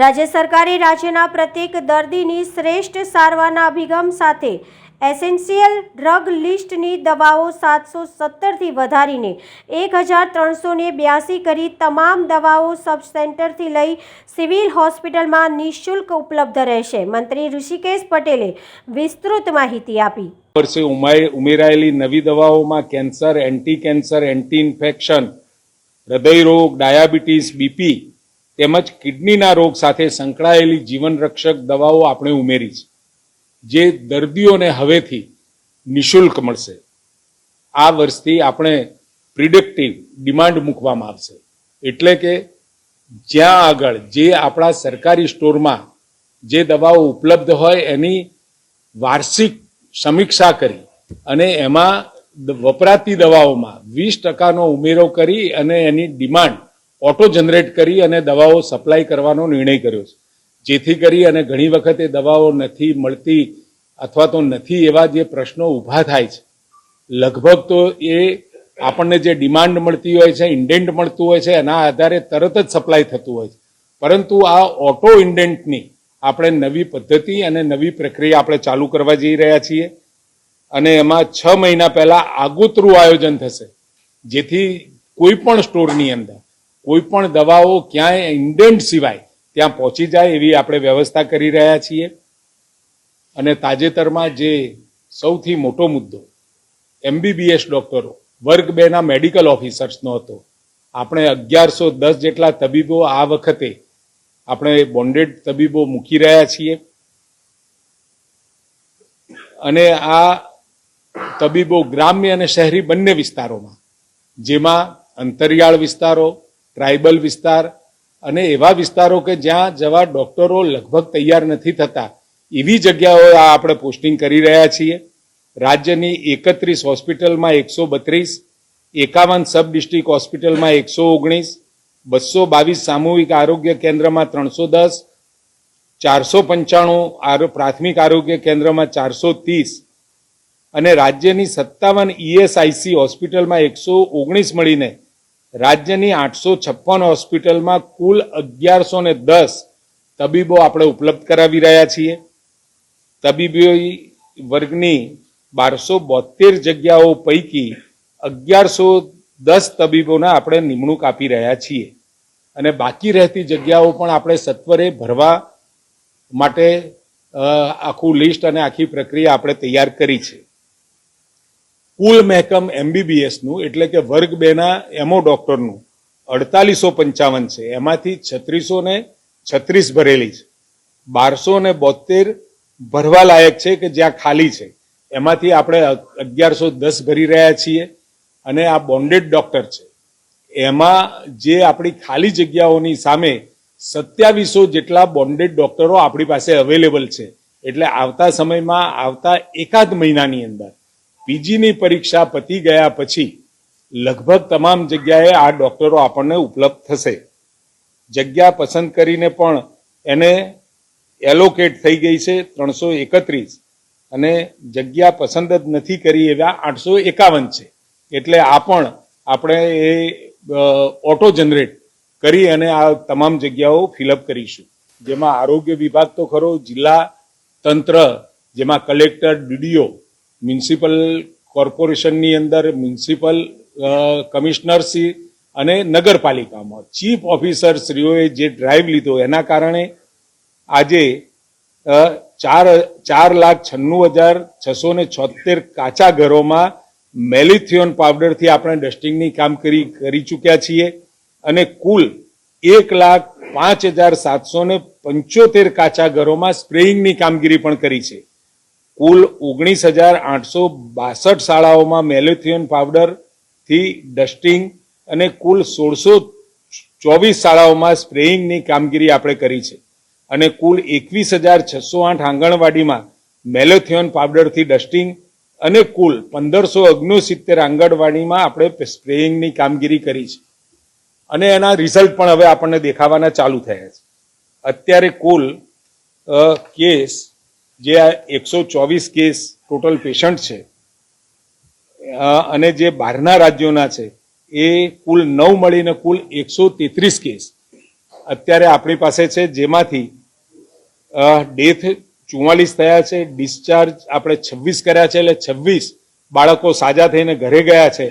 રાજ્ય સરકારે રાજ્યના પ્રત્યેક દર્દીની શ્રેષ્ઠ સારવારના અભિગમ સાથે એસેન્શિયલ ડ્રગ લિસ્ટની દવાઓ સાતસો સત્તરથી વધારીને એક હજાર ત્રણસો ને બ્યાસી કરી તમામ દવાઓ સબ સેન્ટરથી લઈ સિવિલ હોસ્પિટલમાં નિઃશુલ્ક ઉપલબ્ધ રહેશે. મંત્રી ઋષિકેશ પટેલે વિસ્તૃત માહિતી આપી. વર્ષે ઉમેરાયેલી નવી દવાઓમાં cancer, anti cancer, anti infection, હૃદયરોગ, diabetes, BP તેમજ કિડનીના રોગ સાથે સંકળાયેલી જીવનરક્ષક દવાઓ આપણે ઉમેરી છે, જે દર્દીઓને હવેથી નિઃશુલ્ક મળશે. આ વર્ષથી આપણે પ્રિડિક્ટિવ ડિમાન્ડ મૂકવામાં આવશે. એટલે કે જ્યાં આગળ જે આપણા સરકારી સ્ટોરમાં જે દવાઓ ઉપલબ્ધ હોય એની વાર્ષિક સમીક્ષા કરી અને એમાં વપરાતી દવાઓમાં વીસ ટકાનો ઉમેરો કરી અને એની ડિમાન્ડ ઓટો જનરેટ કરી અને દવાઓ સપ્લાય કરવાનો નિર્ણય કર્યો છે. જેથી કરી અને ઘણી વખત એ દવાઓ નથી મળતી અથવા તો નથી એવા જે પ્રશ્નો ઊભા થાય છે. લગભગ તો એ આપણને જે ડિમાન્ડ મળતી હોય છે ઇન્ડેન્ટ મળતું હોય છે, એના આધારે તરત જ સપ્લાય થતું હોય છે. પરંતુ આ ઓટો ઇન્ડેન્ટની આપણે નવી પદ્ધતિ અને નવી પ્રક્રિયા આપણે ચાલુ કરવા જઈ રહ્યા છીએ. અને એમાં છ મહિના પહેલાં આગોતરું આયોજન થશે. જેથી કોઈ પણ સ્ટોરની અંદર કોઈ પણ દવાઓ ક્યાંય ઇન્ડેન્ટ સિવાય ત્યાં પહોંચી જાય એવી આપણે વ્યવસ્થા કરી રહ્યા છીએ. અને તાજેતરમાં જે સૌથી મોટો મુદ્દો એમબીબીએસ ડોક્ટરો, વર્ગ બેના મેડિકલ ઓફિસર્સનો હતો. આપણે અગિયારસો દસ જેટલા તબીબો આ વખતે આપણે બોન્ડેડ તબીબો મૂકી રહ્યા છીએ. અને આ તબીબો ગ્રામ્ય અને શહેરી બંને વિસ્તારોમાં, જેમાં અંતરિયાળ વિસ્તારો ટ્રાઇબલ વિસ્તાર અને એવા વિસ્તારો કે જ્યાં જવા ડોક્ટરો લગભગ તૈયાર નથી થતા. એવી જગ્યાઓ આ આપણે પોસ્ટિંગ કરી રહ્યા છીએ. રાજ્યની એકત્રીસ હોસ્પિટલમાં એકસો બત્રીસ, એકાવન સબ ડિસ્ટ્રિક્ટ હોસ્પિટલમાં એકસો ઓગણીસ, બસો બાવીસ સામૂહિક આરોગ્ય કેન્દ્રમાં ત્રણસો દસ, ચારસો પંચાણું પ્રાથમિક આરોગ્ય કેન્દ્રમાં ચારસો ત્રીસ અને રાજ્યની સત્તાવન ઈએસઆઈસી હોસ્પિટલમાં એકસો ઓગણીસ મળીને રાજ્યની આઠસો છપ્પન હોસ્પિટલમાં કુલ અગિયારસો ને દસ તબીબો આપણે ઉપલબ્ધ કરાવી રહ્યા છીએ. તબીબી વર્ગની બારસો બોતેર જગ્યાઓ પૈકી અગિયારસો દસ તબીબોને આપણે નિમણૂક આપી રહ્યા છીએ. અને બાકી રહેતી જગ્યાઓ પણ આપણે સત્વરે ભરવા માટે આખું લિસ્ટ અને આખી પ્રક્રિયા આપણે તૈયાર કરી છે. કુલ મહેકમ એમબીબીએસનું, એટલે કે વર્ગ બેના એમઓ ડોક્ટરનું, અડતાલીસો પંચાવન છે. એમાંથી છત્રીસો ને છત્રીસ ભરેલી છે. બારસો ને બોતેર ભરવા લાયક છે કે જ્યાં ખાલી છે. એમાંથી આપણે અગિયારસો દસ ભરી રહ્યા છીએ અને આ બોન્ડેડ ડોક્ટર છે. એમાં જે આપણી ખાલી જગ્યાઓની સામે સત્યાવીસો જેટલા બોન્ડેડ ડોક્ટરો આપણી પાસે અવેલેબલ છે. એટલે આવતા સમયમાં, આવતા એકાદ મહિનાની અંદર પીજીની પરીક્ષા પતી ગયા પછી લગભગ તમામ જગ્યાએ આ ડોક્ટરો આપણને ઉપલબ્ધ થશે. જગ્યા પસંદ કરીને પણ એને એલોકેટ થઈ ગઈ છે ત્રણસો એકત્રીસ અને જગ્યા પસંદ જ નથી કરી એવા આઠસો એકાવન છે. એટલે આ પણ આપણે એ ઓટો જનરેટ કરી અને આ તમામ જગ્યાઓ ફિલઅપ કરીશું. જેમાં આરોગ્ય વિભાગ તો ખરો, જિલ્લા તંત્ર, જેમાં કલેક્ટર ડીડીઓ મ્યુનિસિપલ કોર્પોરેશનની અંદર મ્યુનિસિપલ કમિશનરશ્રી અને નગરપાલિકામાં ચીફ ઓફિસર શ્રીઓએ જે ડ્રાઈવ લીધો એના કારણે આજે ચાર ચાર લાખ છન્નું હજાર છસો ને છોતેર કાચા ઘરોમાં મેલિથિયોન પાવડરથી આપણે ડસ્ટિંગની કામગીરી કરી ચૂક્યા છીએ અને કુલ એક લાખ પાંચ હજાર સાતસો ને પંચોતેર કાચા ઘરોમાં સ્પ્રેઇંગની કામગીરી પણ કરી છે. કુલ ઓગણીસ હજાર આઠસો બાસઠ શાળાઓમાં મેલેથિયન પાવડરથી ડસ્ટિંગ અને કુલ સોળસો ચોવીસ શાળાઓમાં સ્પ્રેઇંગની કામગીરી આપણે કરી છે. અને કુલ એકવીસ હજાર છસો આઠ આંગણવાડીમાં મેલેથિયોન પાવડરથી ડસ્ટિંગ અને કુલ પંદરસો ઓગણસિત્તેર આંગણવાડીમાં આપણે સ્પ્રેઇંગની કામગીરી કરી છે. અને એના રિઝલ્ટ પણ હવે આપણને દેખાવાના ચાલુ થયા છે. અત્યારે કુલ કેસ જે આ એકસો ચોવીસ કેસ ટોટલ પેશન્ટ છે અને જે બહારના રાજ્યોના છે, એ કુલ નવ મળીને કુલ એકસો તેત્રીસ કેસ. અત્યારે આપણી પાસે છે જેમાંથી ડેથ ચુમ્માલીસ થયા છે, ડિસ્ચાર્જ આપણે છવ્વીસ કર્યા છે, એટલે છવ્વીસ બાળકો સાજા થઈને ઘરે ગયા છે.